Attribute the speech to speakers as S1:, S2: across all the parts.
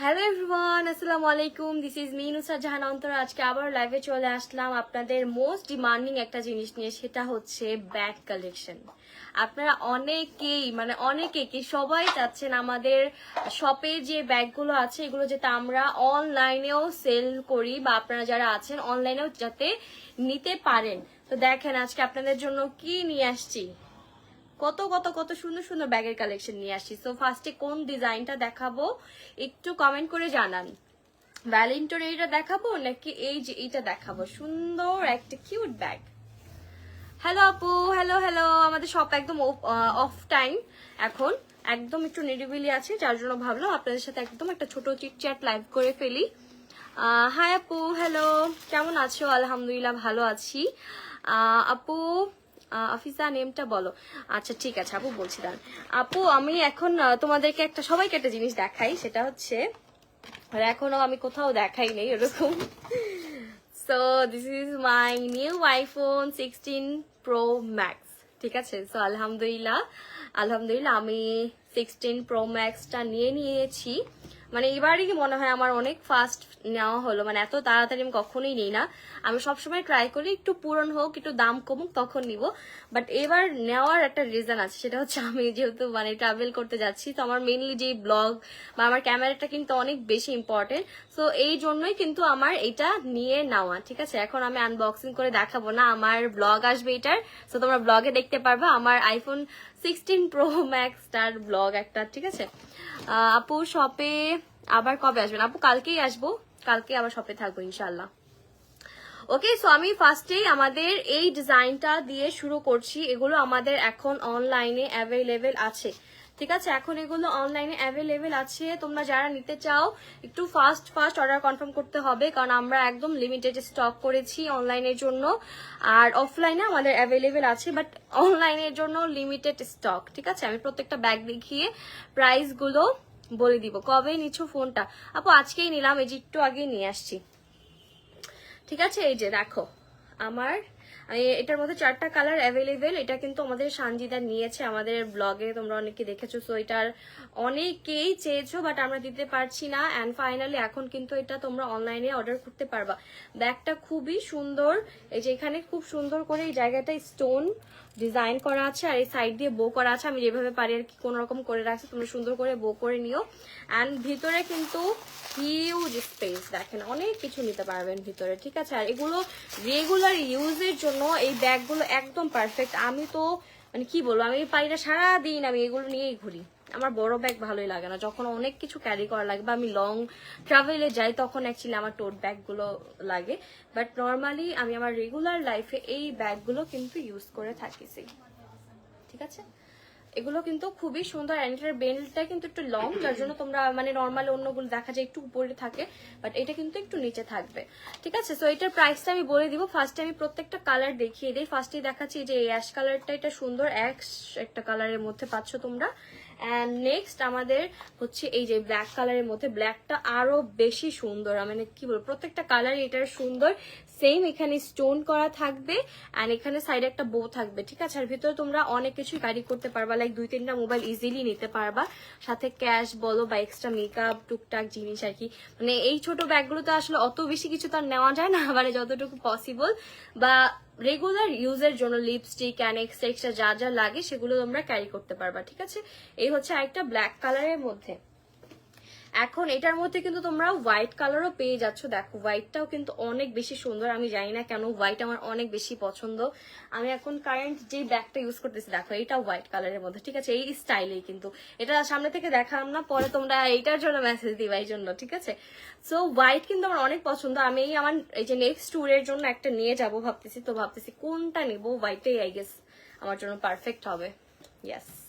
S1: Hello everyone আসসালামু আলাইকুম this is me Nusrat Jahan Antor আজকে আবার লাইভে চলে আসলাম। আপনাদের মোস্ট ডিমান্ডিং একটা জিনিস নিয়ে, সেটা হচ্ছে ব্যাগ কালেকশন আপনারা অনেকেই মানে অনেকে কি, সবাই চাচ্ছেন আমাদের শপে যে ব্যাগগুলো আছে, এগুলো যাতে আমরা অনলাইনেও সেল করি, বা আপনারা যারা আছেন অনলাইনেও যাতে নিতে পারেন। তো দেখেন, আজকে আপনাদের জন্য কি নিয়ে আসছি? কত কত কত সুন্দর সুন্দর ব্যাগের কালেকশন নিয়ে আসি সো ফার্স্টে কোন ডিজাইনটা দেখাবো, একটু কমেন্ট করে জানান। ভ্যালেন্টোর এইটা দেখাবো, নাকি এই যে এইটা দেখাবো? সুন্দর একটা কিউট ব্যাগ হ্যালো আপু হ্যালো হ্যালো আমাদের শপ একদম অফ টাইম এখন একদম একটু নিরিবিলি আছে, যার জন্য ভাবলাম আপনাদের সাথে একদম একটা ছোট চিটচ্যাট লাইভ করে ফেলি। হাই আপু হ্যালো কেমন আছো? আলহামদুলিল্লাহ, ভালো আছি। আপু আফিসা নেমটা বলো। আচ্ছা ঠিক আছে, আপু, বলছি, দাঁড়ান। আপু, আমি এখন তোমাদেরকে একটা সবাইকে একটা জিনিস দেখাই, সেটা হচ্ছে এখনও আমি কোথাও দেখাই নেই এরকম so this is my new iPhone sixteen Pro Max ঠিক আছে? সো আলহামদুলিল্লাহ আলহামদুলিল্লাহ, আমি সিক্সটিন প্রো ম্যাক্সটা নিয়ে নিয়েছি। মানে এবারই মনে হয় আমার অনেক ফাস্ট নেওয়া হলো। মানে এত তাড়াতাড়ি আমি কখনোই নিই না। আমি সবসময় ট্রাই করি, একটু পূরণ হোক, একটু দাম কমুক, তখন নিব। বাট এবার নেওয়ার একটা রিজন আছে, সেটা হচ্ছে আমি যেহেতু মানে ট্রাভেল করতে যাচ্ছি, তো আমার মেনলি যে ব্লগ বা আমার ক্যামেরাটা কিন্তু অনেক বেশি ইম্পর্টেন্ট সো এই জন্যই কিন্তু আমার এটা নিয়ে নেওয়া, ঠিক আছে? এখন আমি আনবক্সিং করে দেখাবো। না, আমার ব্লগ আসবে এটার সো তোমরা ব্লগে দেখতে পারবে। আমার আইফোন সিক্সটিন প্রো ম্যাক্স তার ব্লগ একটা, ঠিক আছে? আপু শপে আবার কবে আসবেন? আপু কালকেই আসব। কালকে আবার শপে থাকব ইনশাল্লাহ ওকে সো আমি ফার্স্টেই আমাদের এই ডিজাইনটা দিয়ে শুরু করছি। এগুলো আমাদের এখন অনলাইনে অ্যাভেলেবেল আছে। ঠিক আছে? এখন এগুলো অনলাইনে অ্যাভেলেবেল আছে। তোমরা যারা নিতে চাও, একটু ফাস্ট ফাস্ট অর্ডার কনফার্ম করতে হবে, কারণ আমরা একদম লিমিটেড স্টক করেছি অনলাইনের জন্য। আর অফলাইনে আমাদের অ্যাভেলেবেল আছে বাট অনলাইনের জন্য লিমিটেড স্টক ঠিক আছে? আমি প্রত্যেকটা ব্যাগ দেখিয়ে প্রাইসগুলো বলে দিব। কবে নিচ্ছ ফোনটা আপু, আজকেই নিলাম, এই যে একটু আগেই নিয়ে আসছি। ঠিক আছে? এই যে দেখো, আমার এটার মধ্যে চারটা কালার অ্যাভেলেবেল এটা কিন্তু আমাদের সানজিদা নিয়েছে আমাদের ব্লগে তোমরা অনেকে দেখেছ সো এটার অনেকেই চেয়েছো বাট আমরা দিতে পারছি না অ্যান্ড ফাইনালি এখন কিন্তু এটা তোমরা অনলাইনে অর্ডার করতে পারবা। ব্যাগটা খুবই সুন্দর, এই যে এখানে খুব সুন্দর করে এই জায়গাটা স্টোন ডিজাইন করা আছে আর এই সাইড দিয়ে বো করা আছে। আমি যেভাবে পারি আর কি কোনো রকম করে রাখছি, তোমরা সুন্দর করে বো করে নিও। অ্যান্ড ভিতরে কিন্তু হিউজ স্পেস দেখেন, অনেক কিছু নিতে পারবেন ভিতরে, ঠিক আছে? আর এগুলো রেগুলার ইউজের জন্য এই ব্যাগগুলো একদম পারফেক্ট আমি তো মানে কি বলব, আমি না, সারাদিন আমি এগুলো নিয়েই ঘুরি। আমার বড় ব্যাগ ভালোই লাগে না। যখন অনেক কিছু ক্যারি করা লাগে বা আমি লং ট্রাভেলে যাই, তখন অ্যাকচুয়ালি আমার টোট ব্যাগগুলো লাগে। বাট নর্মালি আমি আমার রেগুলার লাইফে এই ব্যাগগুলো কিন্তু ইউজ করে থাকি সেই ঠিক আছে? এগুলো কিন্তু খুবই সুন্দর অ্যান্ড বেল্টটা কিন্তু একটু লং যার জন্য তোমরা মানে নর্মালি অন্যগুলো দেখা যায় একটু উপরে থাকে বাট এটা কিন্তু একটু নিচে থাকবে। ঠিক আছে? সো এটার প্রাইসটা আমি বলে দিব। ফার্স্টে আমি প্রত্যেকটা কালার দেখিয়ে দিই। ফার্স্টে দেখাচ্ছি যে এই অ্যাশ কালারটা এটা সুন্দর অ্যাশ একটা কালারের মধ্যে পাচ্ছ তোমরা। অ্যান্ড নেক্সট আমাদের হচ্ছে এই যে ব্ল্যাক কালারের মধ্যে ব্ল্যাকটা আরও বেশি সুন্দর মানে কি বলব, প্রত্যেকটা কালারই এটার সুন্দর সেম এখানে স্টোন করা থাকবে অ্যান্ড এখানে সাইডে একটা বো থাকবে, ঠিক আছে? আর ভিতরে তোমরা অনেক কিছুই ক্যারি করতে পারবা লাইক দুই তিনটা মোবাইল ইজিলি নিতে পারবা। সাথে ক্যাশ বলো বা এক্সট্রা মেকআপ টুকটাক জিনিস আর কি। মানে এই ছোট ব্যাগগুলোতে আসলে অত বেশি কিছু তো আর নেওয়া যায় না মানে যতটুকু পসিবল বা রেগুলার ইউজের জন্য লিপস্টিক অ্যান্ড এক্সট্রা যা যা লাগে, সেগুলো তোমরা ক্যারি করতে পারবা, ঠিক আছে? এই হচ্ছে আরেকটা ব্ল্যাক কালারের মধ্যে। এখন এটার মধ্যে কিন্তু তোমরা হোয়াইট কালারও পেয়ে যাচ্ছ। দেখো হোয়াইটটাও কিন্তু অনেক বেশি সুন্দর, আমি জানি না কেন হোয়াইট আমার অনেক বেশি পছন্দ। আমি এখন কারেন্ট যে ব্যাগটা ইউজ করতেছি, দেখো, এটা হোয়াইট কালারের মধ্যে, ঠিক আছে? এই স্টাইলেই কিন্তু। এটা সামনে থেকে দেখালাম না, পরে তোমরা এইটার জন্য মেসেজ দিবা এই জন্য, ঠিক আছে? সো হোয়াইট কিন্তু আমার অনেক পছন্দ। আমি এই আমার, এই যে নেক্সট ট্যুরের জন্য একটা নিয়ে যাব ভাবতেছি, তো ভাবতেছি কোনটা নেব? হোয়াইটেই আই গেস আমার জন্য পারফেক্ট হবে। ইয়াস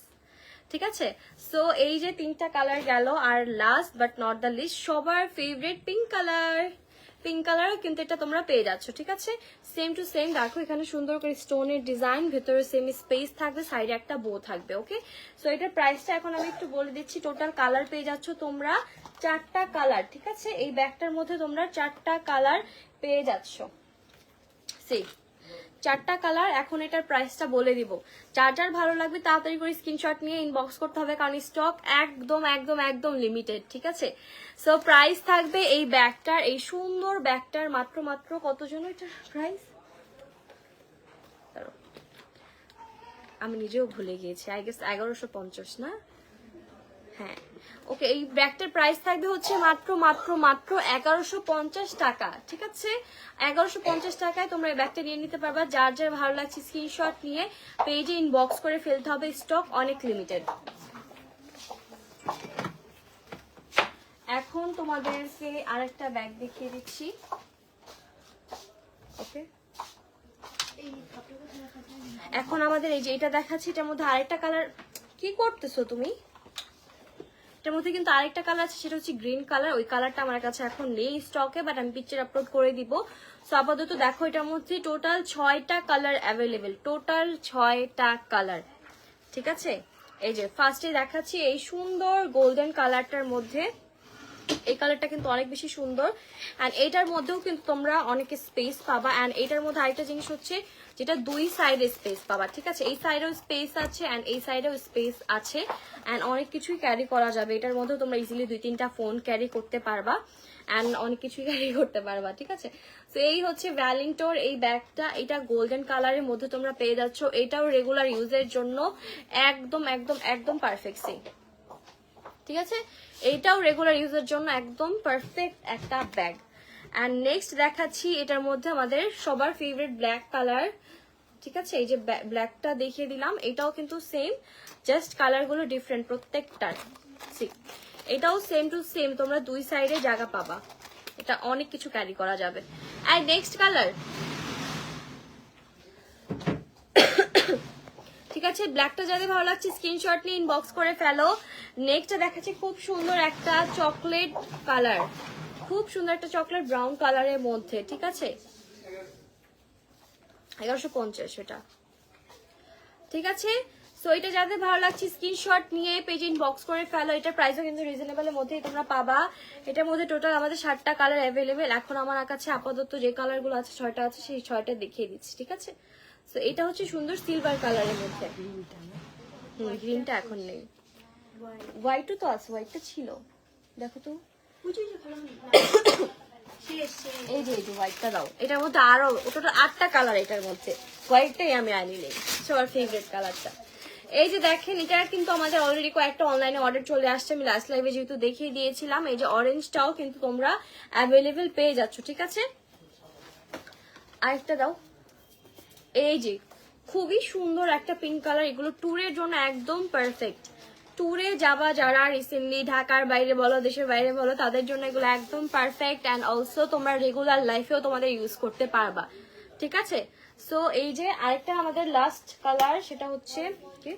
S1: ঠিক আছে? সো এই যে তিনটা কালার গেল, আর last but not the least সবার ফেভারিট পিঙ্ক কালার পিঙ্ক কালারও কিন্তু এটা তোমরা পেয়ে যাচ্ছ, ঠিক আছে? সেম টু সেম দেখো এখানে সুন্দর করে স্টোনের ডিজাইন ভেতরে সেম স্পেস থাকবে সাইডে একটা বো থাকবে ওকে সো এটার প্রাইসটা এখন আমি একটু বলে দিচ্ছি টোটাল কালার পেয়ে যাচ্ছ তোমরা চারটা কালার ঠিক আছে? এই ব্যাগটার মধ্যে তোমরা চারটা কালার পেয়ে যাচ্ছ। সেই চারটা কালার এখন এটার প্রাইসটা বলে দিব। যার যার ভালো লাগবে তাড়াতাড়ি করে স্ক্রিনশট নিয়ে ইনবক্স করতে হবে, কারণ স্টক একদম একদম একদম লিমিটেড ঠিক আছে? সো প্রাইস থাকবে এই ব্যাগটার, এই সুন্দর ব্যাগটার মাত্র মাত্র কত জন এটার প্রাইস আমি নিজেও ভুলে গিয়েছি আই গেস এগারোশো পঞ্চাশ না? হ্যাঁ। ওকে এই ব্যাগটার প্রাইস থাকবে হচ্ছে মাত্র মাত্র মাত্র এগারোশো পঞ্চাশ টাকা, ঠিক আছে? এগারোশো পঞ্চাশ টাকায় তোমরা এই ব্যাগটা নিয়ে নিতে পারবা। যার যার ভালো লাগছে স্ক্রিনশট নিয়ে পেজে ইনবক্স করে ফেলতে হবে স্টক অনেক লিমিটেড এখন তোমাদেরকে আরেকটা ব্যাগ দেখিয়ে দিচ্ছি। ওকে এখন আমাদের এই যে এটা দেখাচ্ছি, এটার মধ্যে আরেকটা কালার কি করতেছো তুমি? এটার মধ্যে কিন্তু আরেকটা কালার আছে, সেটা হচ্ছে গ্রিন কালার ওই কালারটা আমার কাছে এখন নেই স্টকে বাট আমি পিকচার আপলোড করে দিব। সো আপাতত দেখো এটার মধ্যে টোটাল ছয়টা কালার অ্যাভেলেবেল টোটাল ছয়টা কালার ঠিক আছে? এই যে ফার্স্টে দেখাচ্ছি এই সুন্দর গোল্ডেন কালারটার মধ্যে। এই কালারটা কিন্তু অনেক বেশি সুন্দর। অ্যান্ড এইটার মধ্যেও কিন্তু তোমরা অনেক স্পেস পাবা। অ্যান্ড এইটার মধ্যে আরেকটা জিনিস হচ্ছে যেটা দুই সাইডে স্পেস পাবা, ঠিক আছে? এই সাইডেও স্পেস আছে অ্যান্ড এই সাইডেও স্পেস আছে অ্যান্ড অনেক কিছুই ক্যারি করা যাবে। এটার মধ্যেও তোমরা ইজিলি দুই তিনটা ফোন ক্যারি করতে পারবা অ্যান্ড অনেক কিছুই ক্যারি করতে পারবা, ঠিক আছে? তো এই হচ্ছে ভ্যালিংটোর এই ব্যাগটা এটা গোল্ডেন কালারের মধ্যে তোমরা পেয়ে যাচ্ছ। এটাও রেগুলার ইউজের জন্য একদম একদম একদম পারফেক্ট সিং ঠিক আছে? এইটাও রেগুলার ইউজের জন্য একদম পারফেক্ট একটা ব্যাগ অ্যান্ড নেক্সট দেখাচ্ছি, এটার মধ্যে আমাদের সবার ফেভারিট ব্ল্যাক কালার ঠিক আছে? এই যে ব্ল্যাকটা দেখিয়ে দিলাম, এটাও কিন্তু সেম জাস্ট কালারগুলো ডিফারেন্ট প্রত্যেকটার। এটাও সেম টু সেম তোমরা দুই সাইডে জায়গা পাবা। এটা অনেক কিছু ক্যারি করা যাবে। আর নেক্সট কালার ঠিক আছে? ব্ল্যাকটা যাদের ভালো লাগছে স্ক্রিনশট নিয়ে ইনবক্স করে ফেলো। নেক্সটটা দেখাচ্ছে খুব সুন্দর একটা চকলেট কালার খুব সুন্দর একটা চকলেট ব্রাউন কালারের মধ্যে, ঠিক আছে? এগারোশো পঞ্চাশ এটা ঠিক আছে? সো এটা যাদের ভালো লাগছে স্ক্রিনশট নিয়ে পেজ ইনবক্স করে ফেলো। এটার প্রাইসও কিন্তু রিজনেবলের মধ্যেই তোমরা পাবা। এটার মধ্যে টোটাল আমাদের ষাটটা কালার অ্যাভেলেবেল এখন আমার কাছে আপাতত যে কালারগুলো আছে ছয়টা আছে সেই ছয়টা দেখিয়ে দিচ্ছি ঠিক আছে? তো এটা হচ্ছে সুন্দর সিলভার কালারের মধ্যে। গ্রিনটা এখন নেই। হোয়াইটও তো আছে হোয়াইটটা ছিল। দেখো তো। এই যে এই যে হোয়াইটটা দাও। এটার মধ্যে আরও ওটা আটটা কালার এটার মধ্যে। হোয়াইটটাই আমি আনি নেই। সবার ফেভারিট কালারটা এই যে দেখেন, এটা কিন্তু আমাদের অলরেডি কয়েকটা অনলাইনে অর্ডার চলে আসছে। আমি লাস্ট লাইভে যেহেতু দেখিয়ে দিয়েছিলাম, এই যে অরেঞ্জটাও কিন্তু তোমরা অ্যাভেলেবেল পেয়ে যাচ্ছ, ঠিক আছে? আরেকটা দাও। এই যে, খুবই সুন্দর একটা পিঙ্ক কালার এগুলো ট্যুরের জন্য একদম পারফেক্ট ট্যুরে যাবা যারা রিসেন্টলি ঢাকার বাইরে বলো, দেশের বাইরে বলো, তাদের জন্য এগুলো একদম পারফেক্ট অ্যান্ড অলসো তোমরা রেগুলার লাইফেও তোমাদের ইউজ করতে পারবা। ঠিক আছে? সো এই যে আরেকটা আমাদের লাস্ট কালার সেটা হচ্ছে কি?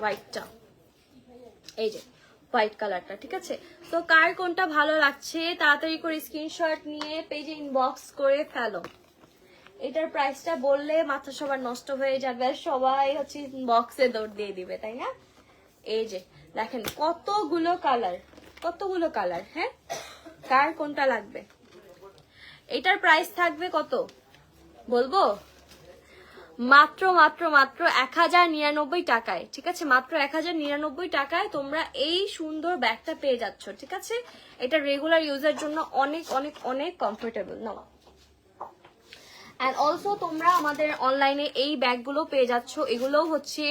S1: হোয়াইটটা এই যে হোয়াইট কালারটা ঠিক আছে? তো কার কোনটা ভালো লাগছে, তাড়াতাড়ি করে স্ক্রিনশট নিয়ে পেজে ইনবক্স করে ফেলো। এটার প্রাইসটা বললে মাথা সবার নষ্ট হয়ে যাবে, সবাই হচ্ছে বক্সে দৌড় দিয়ে দিবে, তাই না? এই যে দেখেন, কতগুলো কালার কতগুলো কালার হ্যাঁ? কার কোনটা লাগবে? এটার প্রাইস থাকবে কত? বলব? মাত্র মাত্র মাত্র এক হাজার নিরানব্বই টাকায়, ঠিক আছে? মাত্র এক হাজার নিরানব্বই টাকায় তোমরা এই সুন্দর ব্যাগটা পেয়ে যাচ্ছ, ঠিক আছে? এটা রেগুলার ইউজের জন্য অনেক অনেক অনেক কমফোর্টেবল নাও। অ্যান্ড অলসো তোমরা আমাদের অনলাইনে এই ব্যাগগুলো পেয়ে যাচ্ছ। এগুলোও হচ্ছে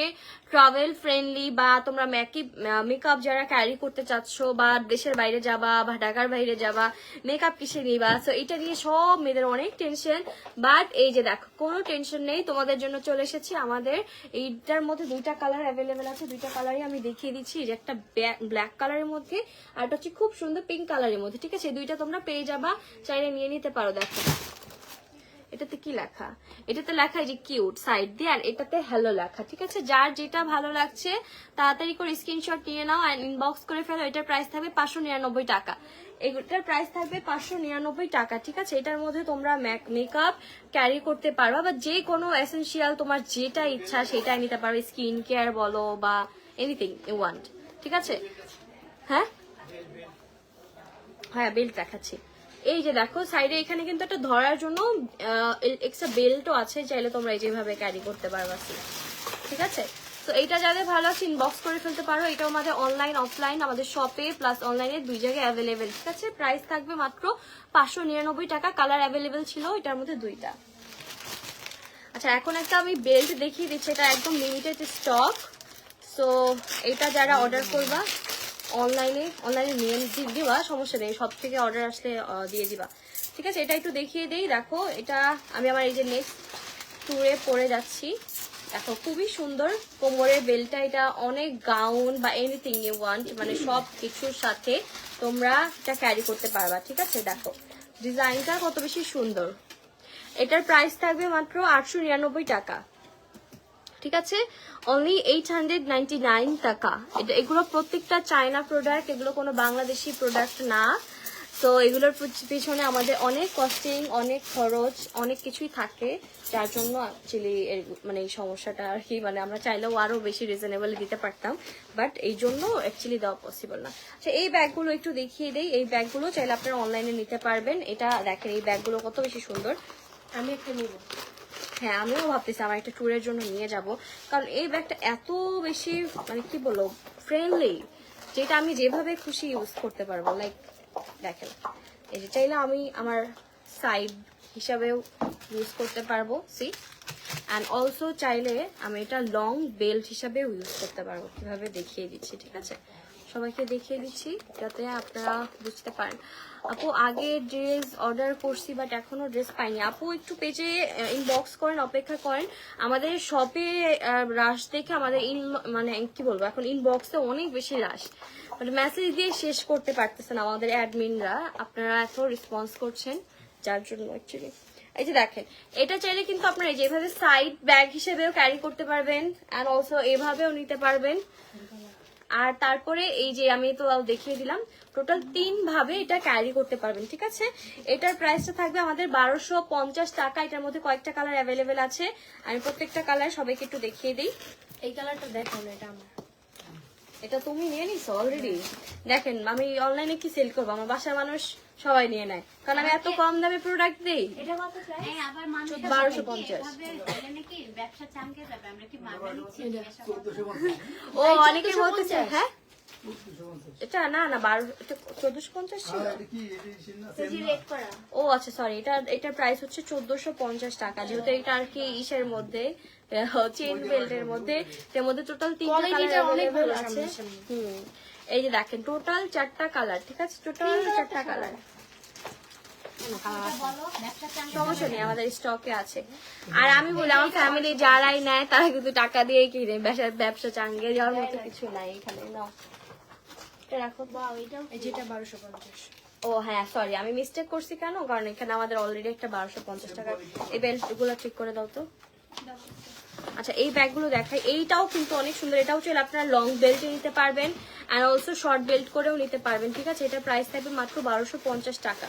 S1: ট্রাভেল ফ্রেন্ডলি বা তোমরা মেকি মেকআপ যারা ক্যারি করতে চাচ্ছ বা দেশের বাইরে যাবা বা ঢাকার বাইরে যাবা মেকআপ কিসে নিবা? সো এটা নিয়ে সব মেয়েদের অনেক টেনশন বাট এই যে দেখো, কোনো টেনশন নেই। তোমাদের জন্য চলে এসেছি আমাদের। এইটার মধ্যে দুইটা কালার অ্যাভেলেবেল আছে। দুইটা কালারই আমি দেখিয়ে দিচ্ছি। যে একটা ব্ল্যাক কালারের মধ্যে আর একটা হচ্ছে খুব সুন্দর পিঙ্ক কালারের মধ্যে। ঠিক আছে? দুইটা তোমরা পেয়ে যাবা। চাইলে নিয়ে নিতে পারো, দেখো। এটাতে কি লেখা? এটাতে লেখা যে কিউট সাইড দিয়ে, আর এটাতে হ্যালো লেখা, ঠিক আছে? যার যেটা ভালো লাগছে, তাড়াতাড়ি করে স্ক্রিনশট নিয়ে নাও অ্যান্ড ইনবক্স করে ফেলো, এটার প্রাইস থাকবে পাঁচশো নিরানব্বই টাকা। এটার প্রাইস থাকবে পাঁচশো নিরানব্বই টাকা, ঠিক আছে? এটার মধ্যে তোমরা মেকআপ ক্যারি করতে পারবা, বা যে কোনো এসেন্সিয়াল তোমার যেটা ইচ্ছা সেটাই নিতে পারবে স্কিন কেয়ার বলো বা এনিথিং ইউ ওয়ান্ট ঠিক আছে? হ্যাঁ? হ্যাঁ বেল্ট দেখাচ্ছি। এই যে দেখো সাইডে এখানে কিন্তু একটা ধরার জন্য এক্সট্রা বেল্টও আছে, চাইলে তোমরা এই যেভাবে ক্যারি করতে পারবা ঠিক আছে? তো এইটা যাদের ভালো আছে ইনবক্স করে ফেলতে পারো। এটা আমাদের অনলাইন অফলাইন আমাদের শপে প্লাস অনলাইনে দুই জায়গায় অ্যাভেলেবেল ঠিক আছে? প্রাইস থাকবে মাত্র পাঁচশো নিরানব্বই টাকা কালার অ্যাভেলেবেল ছিল এটার মধ্যে দুইটা। আচ্ছা এখন একটা আমি বেল্ট দেখিয়ে দিচ্ছি, এটা একদম লিমিটেড স্টক সো এটা যারা অর্ডার করবা অনলাইনে অনলাইনে নিয়ে দিবা, সমস্যা নেই। সব থেকে অর্ডার আসলে দিয়ে দিবা। ঠিক আছে? এটা একটু দেখিয়ে দেই। দেখো, এটা আমি আমার এই যে নেক্সট ট্যুরে পরে যাচ্ছি। দেখো, খুবই সুন্দর। কোমরের বেলটা এটা অনেক গাউন বা এনিথিং ইউ ওয়ান্ট মানে সব কিছুর সাথে তোমরা এটা ক্যারি করতে পারবা। ঠিক আছে? দেখো ডিজাইনটা কত বেশি সুন্দর। এটার প্রাইস থাকবে মাত্র আটশো নিরানব্বই টাকা। ঠিক আছে? অনলি এইট হান্ড্রেড নাইন টাকা। এটা এগুলো প্রত্যেকটা চায়না প্রোডাক্ট এগুলো কোনো বাংলাদেশি প্রোডাক্ট না। তো এগুলোর পিছনে আমাদের অনেক কস্টিং অনেক খরচ, অনেক কিছুই থাকে। যার জন্য অ্যাকচুয়ালি মানে এই সমস্যাটা আর কি মানে আমরা চাইলেও আরও বেশি রিজনেবল দিতে পারতাম। বাট এই জন্য অ্যাকচুয়ালি দেওয়া পসিবল না। আচ্ছা এই ব্যাগগুলো একটু দেখিয়ে দেই। এই ব্যাগগুলো চাইলে আপনারা অনলাইনে নিতে পারবেন। এটা দেখেন, এই ব্যাগগুলো কত বেশি সুন্দর।
S2: আমি একটা নিব।
S1: হ্যাঁ আমিও ভাবতেছি আমার একটা ট্যুরের জন্য নিয়ে যাব। কারণ এই ব্যাগটা এত বেশি মানে কি বলব ফ্রেন্ডলি যেটা আমি যেভাবে খুশি ইউজ করতে পারব। লাইক দেখেন, এই যে চাইলে আমি আমার সাইড হিসাবেও ইউজ করতে পারব সি অ্যান্ড অলসো চাইলে আমি এটা লং বেল্ট হিসাবেও ইউজ করতে পারব। কীভাবে দেখিয়ে দিচ্ছি, ঠিক আছে? সবাইকে দেখিয়ে দিচ্ছি যাতে আপনারা বুঝতে পারেন। আপু, আগে ড্রেস অর্ডার করছি বাট এখনও ড্রেস পাইনি। আপু, একটু পেজে ইনবক্স করেন, অপেক্ষা করেন। আমাদের শপে রাশ দেখে আমাদের ইন মানে কি বলব, এখন ইনবক্সে অনেক বেশি রাশ মানে মেসেজ দিয়ে শেষ করতে পারতেছেন আমাদের অ্যাডমিনরা আপনারা এত রেসপন্স করছেন, যার জন্য অ্যাকচুয়ালি এই যে দেখেন, এটা চাইলে কিন্তু আপনারা এই যে এভাবে সাইড ব্যাগ হিসেবেও ক্যারি করতে পারবেন অ্যান্ড অলসো এভাবেও নিতে পারবেন। আর তারপরে এই যে আমি তো দেখিয়ে দিলাম টোটাল তিন ভাবে এটা ক্যারি করতে পারবেন, ঠিক আছে? এটার প্রাইসটা থাকবে আমাদের বারোশো পঞ্চাশ টাকা, এটার মধ্যে কয়েকটা কালার অ্যাভেলেবেল আছে। আমি প্রত্যেকটা কালার সবাইকে একটু দেখিয়ে দিই।
S2: এই কালারটা দেখো এটা আমার।
S1: এটা তুমি নিয়ে নিছো অলরেডি দেখেন আমি অনলাইনে কি সেল করব? আমার বাসার মানুষ সবাই নিয়ে নেয়। কারণ আমি এত কম দামে প্রোডাক্ট দিই। বারোশো পঞ্চাশ। ও অনেকে বলতে বলতেছে হ্যাঁ? এটা না না বারো চোদ্দশো পঞ্চাশ ছিল। ও আচ্ছা সরি এটা এটার প্রাইস হচ্ছে চোদ্দশো পঞ্চাশ টাকা যেহেতু এটা আর কি ইসের মধ্যে চেন বেল্টের মধ্যে এর মধ্যে টোটাল তিনটা কালার
S2: অনেক ভালো
S1: আছে। হুম এই যে দেখেন টোটাল চারটা কালার ঠিক আছে? টোটাল চারটা কালার সমস্যা নেই আমাদের স্টকে আছে। আর আমি বলি আমার ফ্যামিলি যারাই নেয় তারা কিন্তু টাকা দিয়ে কিনে ব্যবসা ব্যবসা চাঙ্গে যাওয়ার মতো কিছু নাই এখানে নাও এটা রাখো
S2: এই যেটা বারোশো পঞ্চাশ।
S1: ও হ্যাঁ সরি আমি মিস্টেক করছি কেন? কারণ এখানে আমাদের অলরেডি একটা বারোশো পঞ্চাশ টাকা। এই বেল্টগুলো ঠিক করে দাও তো। আচ্ছা এই ব্যাগগুলো দেখাই। এইটাও কিন্তু অনেক সুন্দর। এটাও চলে আপনারা লং বেল্টে নিতে পারবেন অ্যান্ড অলসো শর্ট বেল্ট করেও নিতে পারবেন ঠিক আছে? এটা প্রাইস থাকবে মাত্র বারোশো পঞ্চাশ টাকা।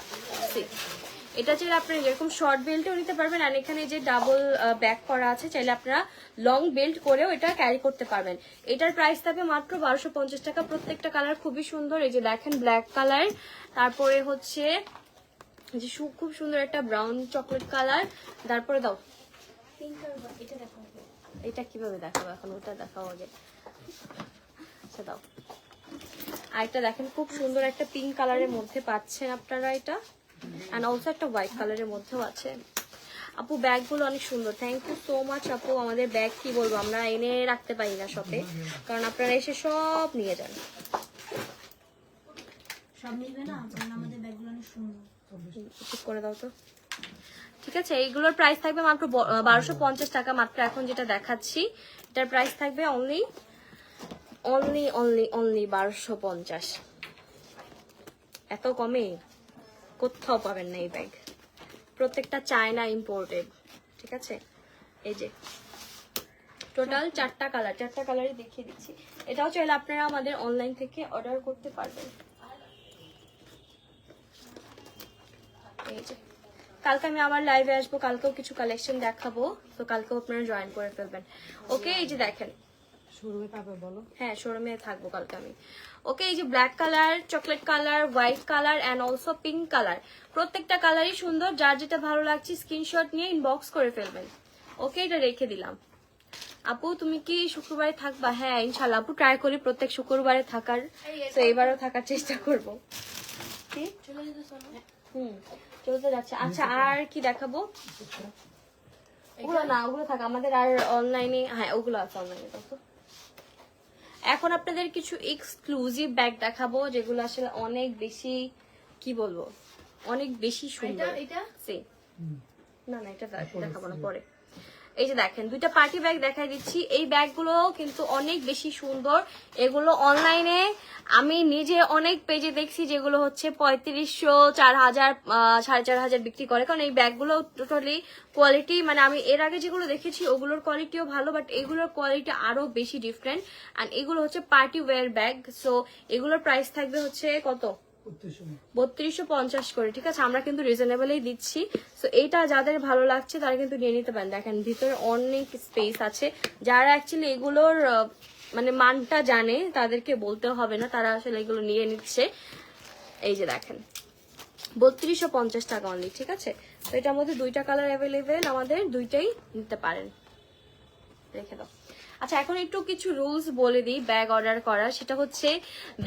S1: এটা চাইলে আপনারা যেরকম শর্ট বেল্টেও নিতে পারবেন আর এখানে যে ডাবল ব্যাক করা আছে, চাইলে আপনারা লং বেল্ট করেও এটা ক্যারি করতে পারবেন। এটার প্রাইস থাকবে মাত্র বারোশো পঞ্চাশ টাকা। প্রত্যেকটা কালার খুবই সুন্দর। এই যে দেখেন ব্ল্যাক কালার তারপরে হচ্ছে যে খুব সুন্দর একটা ব্রাউন চকলেট কালার তারপরে দাও।
S2: এটা
S1: এটা কীভাবে দেখাবো এখন? ওটা দেখাও আগে। আচ্ছা দাও। আর একটা দেখেন, খুব সুন্দর একটা পিঙ্ক কালারের মধ্যে পাচ্ছেন আপনারা এটা। অ্যান্ড অলসো একটা হোয়াইট কালারের মধ্যেও আছে। আপু ব্যাগগুলো অনেক সুন্দর। থ্যাংক ইউ সো মাচ আপু। আমাদের ব্যাগ কি বলব আমরা এনে রাখতে পারি না শপে কারণ আপনারা এসে সব নিয়ে যান।
S2: সব মিলবে না? কারণ আমাদের ব্যাগগুলো অনেক সুন্দর।
S1: ঠিক করে দাও তো। ঠিক আছে এইগুলোর প্রাইস থাকবে মাত্র বারোশো পঞ্চাশ টাকা মাত্র এখন যেটা দেখাচ্ছি। এটার প্রাইস থাকবে অনলি অনলি অনলি অনলি বারোশো পঞ্চাশ। এত কমে? কোথাও পাবেন না এই ব্যাগ প্রত্যেকটা চায়না ইম্পোর্টেড ঠিক আছে? এই যে টোটাল চারটা কালার চারটা কালারই দেখিয়ে দিচ্ছি। এটাও চাইলে আপনারা আমাদের অনলাইন থেকে অর্ডার করতে পারবেন। এই যে, কালকে আমি আমার লাইভে আসব, কালকেও কিছু কালেকশন দেখাবো, তো কালকেও আপনারা জয়েন করে ফেলবেন। ওকে এই যে দেখেন
S2: শোরুমে পাবে বলো?
S1: হ্যাঁ শোরুমে থাকব কালকে আমি। ওকে এই যে black colour chocolate colour white colour and also pink colour প্রত্যেকটা কালারই সুন্দর যার যেটা ভালো লাগছে স্ক্রিনশট নিয়ে ইনবক্স করে ফেলবেন। ওকে এটা রেখে দিলাম। আপু তুমি কি শুক্রবারে থাকবা? হ্যাঁ ইনশাল্লাহ আপু ট্রাই করি প্রত্যেক শুক্রবারে থাকার। তো এবারও থাকার চেষ্টা করব। কি?
S2: চলে যেতে চলো।
S1: হুম চলতে যাচ্ছে। আচ্ছা আর কি দেখাবো? ওগুলো না ওগুলো থাক। আমাদের আর অনলাইনে হ্যাঁ ওগুলো আছে অনলাইনে দেখো। এখন আপনাদের কিছু এক্সক্লুসিভ ব্যাগ দেখাবো যেগুলো আসলে অনেক বেশি কি বলব অনেক বেশি সুন্দর।
S2: এটা?
S1: না না এটা দেখাবো না পরে। এই যে দেখেন, দুইটা পার্টি ব্যাগ দেখাই দিচ্ছি। এই ব্যাগগুলো কিন্তু অনেক বেশি সুন্দর। এগুলো অনলাইনে আমি নিজে অনেক পেজে দেখছি যেগুলো হচ্ছে পঁয়ত্রিশশো, চার হাজার সাড়ে চার হাজার বিক্রি করে। কারণ এই ব্যাগগুলো টোটালি কোয়ালিটি মানে আমি এর আগে যেগুলো দেখেছি, ওগুলোর কোয়ালিটিও ভালো বাট এগুলোর কোয়ালিটি আরও বেশি ডিফারেন্ট অ্যান্ড এগুলো হচ্ছে পার্টি ওয়্যার ব্যাগ সো এগুলোর প্রাইস থাকবে হচ্ছে কত? বত্রিশশো পঞ্চাশ করে, ঠিক আছে? আমরা কিন্তু রিজনেবলই দিচ্ছি। তো এইটা যাদের ভালো লাগছে, তারা কিন্তু নিয়ে নিতে পারেন। দেখেন, ভিতরে অনেক স্পেস আছে। যারা অ্যাকচুয়ালি এগুলোর মানে মানটা জানে, তাদেরকে বলতে হবে না। তারা আসলে এগুলো নিয়ে নিচ্ছে। এই যে দেখেন, বত্রিশশো পঞ্চাশ টাকা অনলি ঠিক আছে? তো এটার মধ্যে দুইটা কালার অ্যাভেলেবেল আমাদের দুইটাই নিতে পারেন। রেখে দাও। আচ্ছা এখন একটু কিছু রুলস বলে দিই ব্যাগ অর্ডার করার সেটা হচ্ছে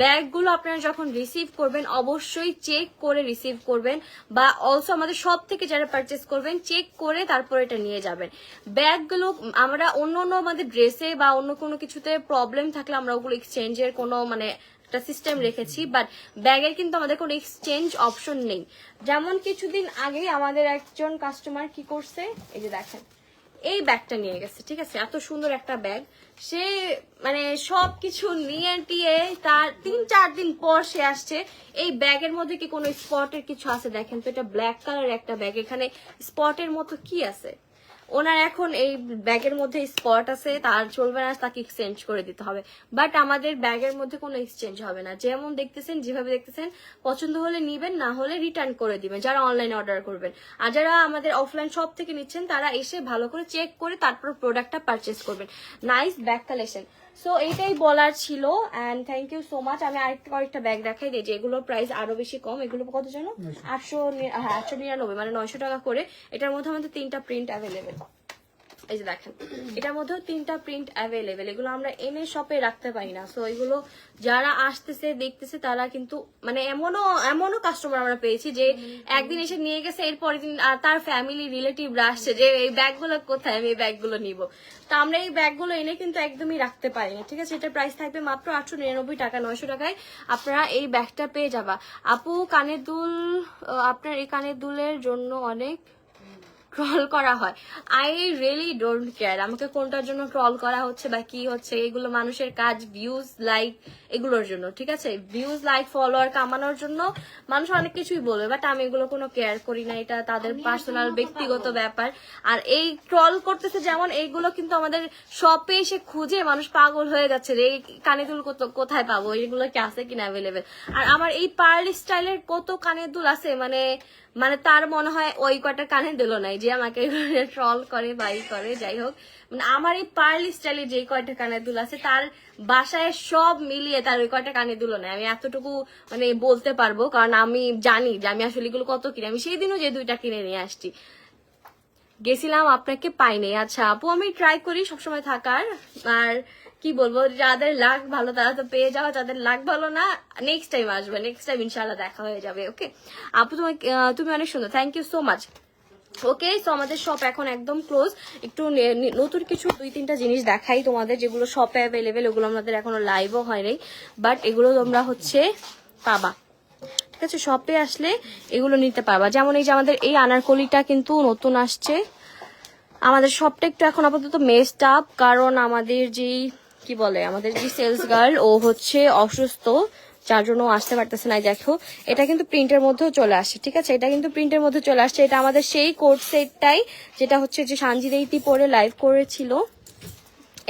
S1: ব্যাগগুলো আপনারা যখন রিসিভ করবেন, অবশ্যই চেক করে রিসিভ করবেন বা অলসো আমাদের সব থেকে যারা পারচেস করবেন চেক করে তারপর এটা নিয়ে যাবেন। ব্যাগগুলো আমরা অন্য অন্য আমাদের ড্রেসে বা অন্য কোনো কিছুতে প্রবলেম থাকলে আমরা ওগুলো এক্সচেঞ্জের কোনো মানে একটা সিস্টেম রেখেছি বাট ব্যাগের কিন্তু আমাদের কোনো এক্সচেঞ্জ অপশন নেই। যেমন কিছুদিন আগে আমাদের একজন কাস্টমার কি করছে? এই যে দেখেন। এই ব্যাগটা নিয়ে গেছে, ঠিক আছে? এত সুন্দর একটা ব্যাগ। সে মানে সবকিছু নিয়ে টিয়ে তার তিন চার দিন পর সে আসছে। এই ব্যাগের মধ্যে কি কোনো স্পটের কিছু আছে? দেখেন তো, এটা ব্ল্যাক কালার একটা ব্যাগ এখানে স্পটের মতো কি আছে? ওনার এখন এই ব্যাগের মধ্যে স্পট আছে, তার চলবে না, তাকে এক্সচেঞ্জ করে দিতে হবে। বাট আমাদের ব্যাগের মধ্যে কোনো এক্সচেঞ্জ হবে না। যেমন দেখতেছেন, যেভাবে দেখতেছেন, পছন্দ হলে নিবেন, না হলে রিটার্ন করে দিবেন, যারা অনলাইন অর্ডার করবেন। আর যারা আমাদের অফলাইন শপ থেকে নিচ্ছেন, তারা এসে ভালো করে চেক করে তারপর প্রোডাক্টটা পারচেস করবেন। নাইস ব্যাগ কালেকশন সো এইটাই বলার ছিল and thank you so much আমি আরেকটা কয়েকটা ব্যাগ দেখাই দিই যেগুলোর প্রাইস আরও বেশি কম। এগুলো কত জানো আটশো হ্যাঁ আটশো নিরানব্বই মানে নয়শো টাকা করে। এটার মধ্যে আমাদের তিনটা প্রিন্ট অ্যাভেলেবেল এই যে দেখেন, এটার মধ্যেও তিনটা প্রিন্ট অ্যাভেলেবেল এগুলো আমরা এনে শপে রাখতে পারি না। সো এগুলো যারা আসতেছে, দেখতেছে, তারা কিন্তু মানে এমনও এমনও কাস্টমার আমরা পেয়েছি যে একদিন এসে নিয়ে গেছে, এরপরের দিন তার ফ্যামিলি রিলেটিভরা আসছে যে, এই ব্যাগগুলো কোথায়? আমি এই ব্যাগগুলো নিব। তো আমরা এই ব্যাগগুলো এনে কিন্তু একদমই রাখতে পারি না, ঠিক আছে? এটার প্রাইস থাকবে মাত্র আটশো নিরানব্বই টাকা, নয়শো টাকায় আপনারা এই ব্যাগটা পেয়ে যাবা। আপু, কানের দুল আপনার এই কানের দুলের জন্য অনেক ট্রল করা হয়। আই রিয়েলি ডোন্ট কেয়ার আমাকে কোনটার জন্য ট্রল করা হচ্ছে বা কি হচ্ছে এগুলো মানুষের কাজ ভিউজ লাইক এগুলোর জন্য ঠিক আছে? ভিউজ লাইক ফলোয়ার কামানোর জন্য মানুষ অনেক কিছুই বলবে বাট আমি এগুলো কোনো কেয়ার করি না এটা তাদের পার্সোনাল ব্যক্তিগত ব্যাপার। আর এই ট্রল করতেছে যেমন এইগুলো কিন্তু আমাদের শপে এসে খুঁজে মানুষ পাগল হয়ে যাচ্ছে যে এই কানে দুল কত- কোথায় পাবো? এগুলো কি আছে কিনা অ্যাভেলেবেল আর আমার এই পার্ল স্টাইলের কত কানের দুল আছে? মানে মানে তার মনে হয় ওই কটা কানে দিল নাই যে আমাকে ট্রল করে, বাই করে, যাই হোক। মানে আমার এই পার্ল স্টাইলে যে কয়টা কানে দুল আছে, তার বাসায় সব মিলিয়ে তার ওই কয়টা কানে দুল নাই। আমি এতটুকু মানে বলতে পারব, কারণ আমি জানি যে আমি আসলে এগুলো কত কিনে। আমি সেই দিনও যে দুইটা কিনে নিয়ে আসছি। গেছিলাম, আপনাকে পাইনি। আচ্ছা আপু, আমি ট্রাই করি, সবসময় থাকার। আর কি বলব, যাদের লাগ ভালো, তারা তো পেয়ে যাওয়া, যাদের লাগ ভালো না নেক্সট টাইম আসবে নেক্সট টাইম ইনশাল্লাহ দেখা হয়ে যাবে ওকে আপু তুমি তুমি অনেক সুন্দর thank you so much okay so আমাদের শপ এখন একদম ক্লোজ একটু নতুন কিছু দুই, তিনটা জিনিস দেখাই তোমাদের, যেগুলো শপে অ্যাভেলেবেল ওগুলো আমাদের এখনও লাইভও হয়নি বাট এগুলো তোমরা হচ্ছে পাবা। ঠিক আছে শপে আসলে এগুলো নিতে পারবা যেমন এই যে আমাদের এই আনারকলিটা কিন্তু নতুন আসছে। আমাদের শপটা একটু এখন আপাতত মেসড আপ কারণ আমাদের যেই কি বলে, আমাদের যে সেলস গার্ল ও হচ্ছে অসুস্থ, যার জন্য আসতে পারতেছে না দেখো। এটা কিন্তু প্রিন্টের মধ্যেও চলে আসছে ঠিক আছে? এটা কিন্তু প্রিন্টের মধ্যে চলে আসছে এটা আমাদের সেই কোট সেটটাই যেটা হচ্ছে যে সানজিদেইতি পরে লাইভ করেছিল।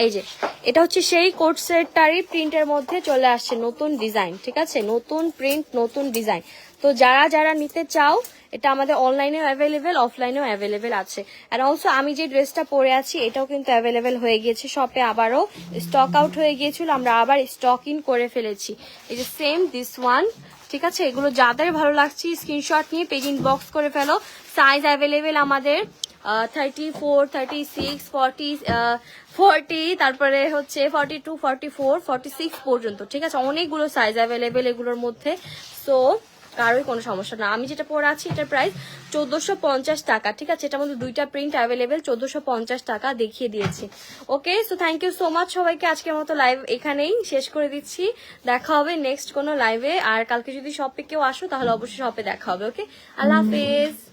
S1: এই যে, এটা হচ্ছে সেই কোট সেটটারই প্রিন্টের মধ্যে চলে আসছে নতুন ডিজাইন ঠিক আছে? নতুন প্রিন্ট নতুন ডিজাইন তো যারা যারা নিতে চাও এটা আমাদের অনলাইনেও অ্যাভেলেবেল অফলাইনেও অ্যাভেলেবেল আছে। অ্যান্ড অলসো আমি যে ড্রেসটা পরে আছি, এটাও কিন্তু অ্যাভেলেবেল হয়ে গিয়েছে শপে আবারও। স্টক আউট হয়ে গিয়েছিল, আমরা আবার স্টক ইন করে ফেলেছি। এই যে সেম দিস ওয়ান ঠিক আছে? এগুলো যাদের ভালো লাগছে স্ক্রিনশট নিয়ে পেজ বক্স করে ফেলো। সাইজ অ্যাভেলেবেল আমাদের thirty four thirty six forty forty তারপরে হচ্ছে forty two forty four forty six পর্যন্ত, ঠিক আছে? অনেকগুলো সাইজ অ্যাভেলেবেল এগুলোর মধ্যে। সো কারোই কোনো সমস্যা না। আমি যেটা পরে আছি, এটার প্রাইস চোদ্দোশো পঞ্চাশ টাকা, ঠিক আছে? এটার মধ্যে দুইটা প্রিন্ট অ্যাভেলেবেল চোদ্দোশো পঞ্চাশ টাকা দেখিয়ে দিয়েছি। Okay so thank you so much সবাইকে আজকের মতো লাইভ এখানেই শেষ করে দিচ্ছি। দেখা হবে নেক্সট কোনো লাইভে আর কালকে যদি শপে কেউ আসো, তাহলে অবশ্যই শপে দেখা হবে ওকে আল্লাহ হাফেজ।